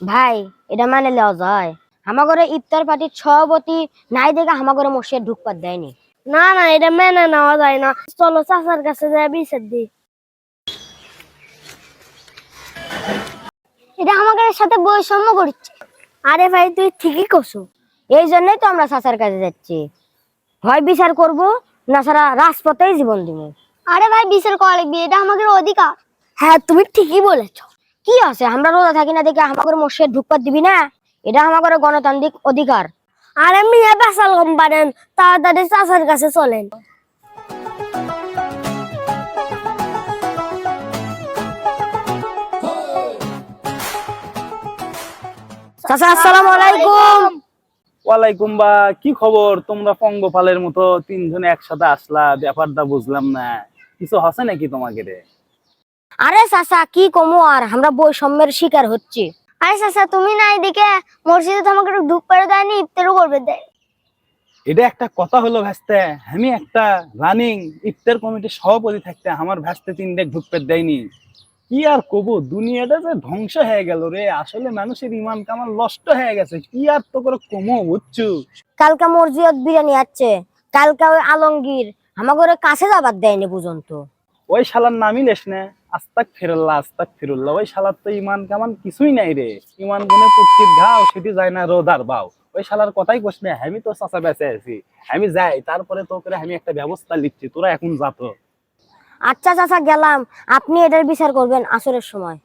ভাই এটা মানে লওয়া যায় আমাগরে ইফতার পার্টির সভাপতি নাই দেখে আমাগরে মসজিদ ঢুকপাত দেয়নি। না না এটা মেনে নেওয়া যায় না। চলো চাচার কাছে যাই বিচার এটা আমাদের সাথে বৈষম্য করছে। আরে ভাই তুই ঠিকই কছু এই জন্যই তো আমরা চাচার কাছে যাচ্ছি। হয় বিচার করব না সারা রাজপথেই জীবন দিব আরে ভাই বিচার করা লাগবে এটা আমাদের অধিকার। হ্যাঁ তুমি ঠিকই বলেছ। কি আছে? আমরা রোজা থাকি না দেখে আমাদের মসজিদ ঢুকপাত দিবি না? এটা আমাদের গণতান্ত্রিক অধিকার। আর আমি বেসাল কম পারেন তাড়াতাড়ি চাচার কাছে চলেন। চাচা আলাইকুম। ওয়ালাইকুম বা, কি খবর? তোমরা পঙ্গপালের মতো তিনজনে একসাথে আসলা, ব্যাপারটা বুঝলাম না। কিছু হসে নাকি তোমাকে রে? আরে চাচা কি কমো আর? আমরা বৈষম্যের শিকার হচ্ছে। আরে চাচা তুমি না এদিকে মসজিদে তো আমাকে ধূপ পেড়ে দেয়নি ইফতারও করবে দেয় এটা একটা কথা হলো ভাসতে আমি একটা রানিং ইফতার কমিটির সভাপতি থাকতে আমার ভাসতে তিনটে ঢুকতে দেয়নি। কি আর কব? দুনিয়াটা যে ধ্বংস হয়ে গেল রে। আসলে মানুষের ইমান কামাল নষ্ট হয়ে গেছে। কি আর তো করে কমো বুঝছ? কালকা মসজিদ বিরিয়ানি আছে। কালকা ওই আলমগীর আমাগরে কাছে যাবার দেয়নি পর্যন্ত। ওই শালার নামই লেস না। আস্তাক ফেরল্লা আস্তাক ফেরুল্লাহ ওই শালার তো ইমান কামান কিছুই নাই রে। ইমান গুনে পুটকির ঘাও, সেটি যায় না রোদার বাও। ওই শালার কথাই কোস না, আমি তো চাচা বেঁচে আছি, আমি যাই, তারপরে তো করে আমি একটা ব্যবস্থা লিখছি, তোরা এখন যা তো। আচ্ছা চাচা, গেলাম। আপনি এটার বিচার করবেন আসরের সময়।